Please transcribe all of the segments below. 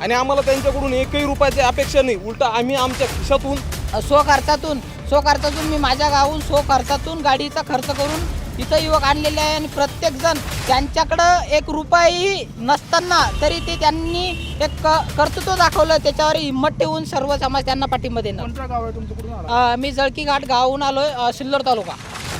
आणि आम्हाला त्यांच्याकडून एकही रुपयाची अपेक्षा नाही. उलट आम्ही आमच्या खिशातून स्व खर्चातून स्व खर्चातून मी माझ्या गावाहून स्व खर्चातून गाडीचा खर्च करून इथं युवक आणलेले आहे आणि प्रत्येक जण त्यांच्याकडं एक रुपयाही नसताना तरी ते त्यांनी एक क- कर्तृत्व दाखवलं. त्याच्यावर हिंमत ठेवून सर्व समाज त्यांना पाठिंबा देणं कोणतं गाव आहे तुमचं? कुठून आला? अं, मी जळकी घाट गावाहून आलोय सिल्लोड तालुका.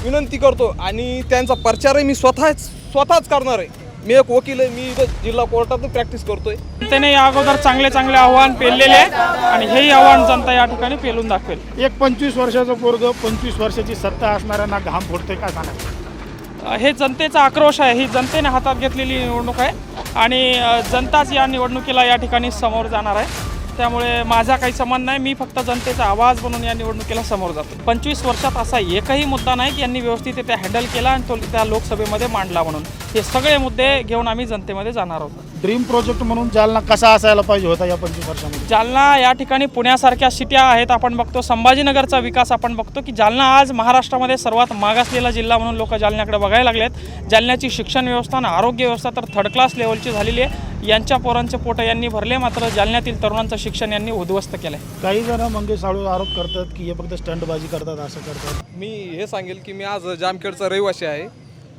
विनंती करतो आणि त्यांचा प्रचारही मी स्वतःच स्वतःच करणार आहे. मी एक वकील आहे मी इथं जिल्हा कोर्टातून प्रॅक्टिस करतोय. त्याने या अगोदर चांगले चांगले आव्हान पेललेले आहे आणि हेही आव्हान जनता या ठिकाणी पेलून दाखवेल. एक पंचवीस वर्षाचं पोरग पंचवीस वर्षाची सत्ता असणाऱ्यांना घाम फोडते काय सांगा हे जनतेचा आक्रोश आहे ही जनतेने हातात घेतलेली निवडणूक आहे आणि जनताच या निवडणुकीला या ठिकाणी समोर जाणार आहे. त्यामुळे माझा काही संबंध नाही. मी फक्त जनतेचा आवाज बनून या निवडणुकीला समोर जातो. पंचवीस वर्षात असा एकही मुद्दा नाही की यांनी व्यवस्थित ते हँडल केला आणि तो त्या लोकसभेमध्ये मांडला म्हणून. हे सगळे मुद्दे घेऊन आम्ही जनतेमध्ये जाणार आहोत. ड्रीम प्रोजेक्ट म्हणून जालना कसा असायला पाहिजे होता या पंचवीस वर्षामध्ये? जालना या ठिकाणी पुण्यासारख्या सिट्या आहेत. आपण बघतो संभाजीनगरचा विकास आपण बघतो की जालना आज महाराष्ट्रामध्ये सर्वात मागासलेला जिल्हा म्हणून लोक जालन्याकडे बघायला लागलेत. जालन्याची शिक्षण व्यवस्था आणि आरोग्य व्यवस्था तर थर्ड क्लास लेवलची झालेली आहे. यांच्या पोरांचे पोटं यांनी भरले मात्र जालन्यातील तरुणांचं शिक्षण यांनी उद्ध्वस्त केलं आहे काही जण मंगेश साळू आरोप करतात की हे फक्त स्टंटबाजी करतात असं करतात. मी हे सांगेल की मी आज जामखेडचा रहिवासी आहे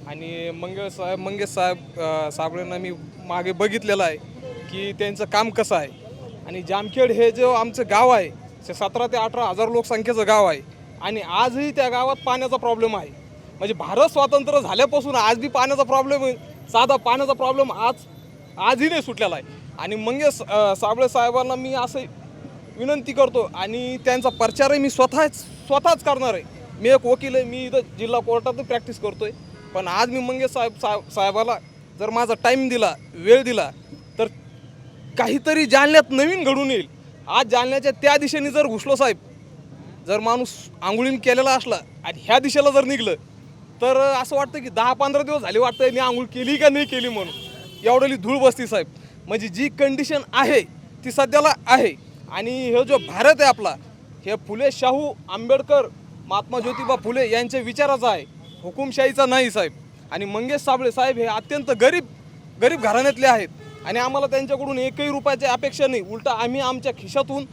आणि मंगेश साहेब मंगेश साहेब अ, साहेबांना मी मागे बघितलेलं आहे की त्यांचं काम कसं आहे. आणि जामखेड हे जो आमचं गाव आहे ते सतरा ते अठरा हजार लोकसंख्येचं गाव आहे आणि आजही त्या गावात पाण्याचा प्रॉब्लेम आहे. म्हणजे भारत स्वातंत्र्य झाल्यापासून आज बी पाण्याचा प्रॉब्लेम आहे. साधा पाण्याचा प्रॉब्लेम आज आजही नाही सुटलेला आहे. आणि मंगेश साबळे साहेबांना मी असं विनंती करतो आणि त्यांचा प्रचारही मी स्वतःच स्वतःच करणार आहे. मी एक वकील आहे मी इथं जिल्हा कोर्टात प्रॅक्टिस करतो आहे पण आज मी मंगेश साहेब साहेब साहेबाला जर माझा टाईम दिला वेळ दिला तर काहीतरी जालन्यात नवीन घडून येईल. आज जालन्याच्या त्या दिशेने जर घुसलो साहेब जर माणूस आंघोळीन केलेला असला आणि ह्या दिशेला जर निघलं तर असं वाटतं की दहा पंधरा दिवस झाले वाटतं मी आंघोळ केली का नाही केली म्हणून. एवढली धूळ बसती साहेब. म्हणजे जी कंडिशन आहे ती सध्याला आहे. आणि हे जो भारत आहे आपला हे फुले शाहू आंबेडकर महात्मा ज्योतिबा फुले यांच्या विचाराचा आहे. हुकुमशाहीचा नाही साहेब. आणि मंगेश साबळे साहेब हे अत्यंत गरीब गरीब घराण्यातले आहेत. आणि आम्हाला त्यांच्याकडून एकही रुपयाची अपेक्षा नाही. उलट आम्ही आमच्या खिशातून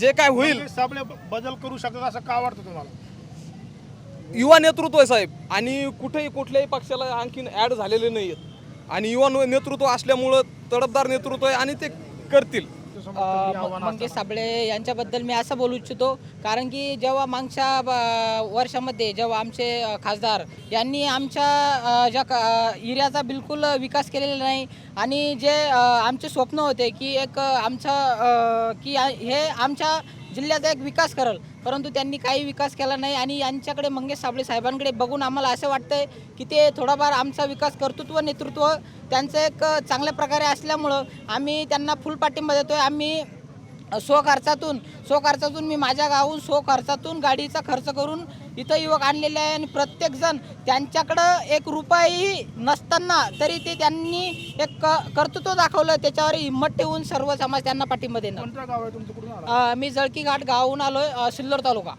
जे काय होईल साबळे बदल करू शकतात असं का वाटतं तुम्हाला? युवा नेतृत्व आहे साहेब. आणि कुठेही कुठल्याही पक्षाला आणखीन ॲड झालेले नाही आहेत आणि युवा नेतृत्व असल्यामुळं तडफदार नेतृत्व आहे आणि ते करतील. मंगेश साबळे यांच्याबद्दल मी असं बोलू इच्छितो कारण की जेव्हा मागच्या वर्षामध्ये जेव्हा आमचे खासदार यांनी आमच्या ज्या एरियाचा बिलकुल विकास केलेला नाही आणि जे आमचे स्वप्न होते की एक आमचं की हे आमच्या जिल्ह्याचा एक विकास करल. परंतु त्यांनी काही विकास केला नाही आणि यांच्याकडे मंगेश साबळे साहेबांकडे बघून आम्हाला असं वाटतंय की ते थोडाफार आमचा विकास कर्तृत्व नेतृत्व त्यांचं एक चांगल्या प्रकारे असल्यामुळं आम्ही त्यांना फुल पाठिंबा देतोय. आम्ही स्व खर्चातून स्व खर्चातून मी माझ्या गावाहून स्व खर्चातून गाडीचा खर्च करून इथं युवक आणलेले आहे आणि प्रत्येक जण त्यांच्याकडं एक रुपयाही नसताना तरी ते त्यांनी एक क- कर्तृत्व दाखवलं. त्याच्यावर हिंमत ठेवून सर्व समाज त्यांना पाठिंबा देणं कोणतं गाव आहे तुमचं कुठून आला? अ, मी जळकी घाट गावाहून आलोय अ, सिल्लोड तालुका.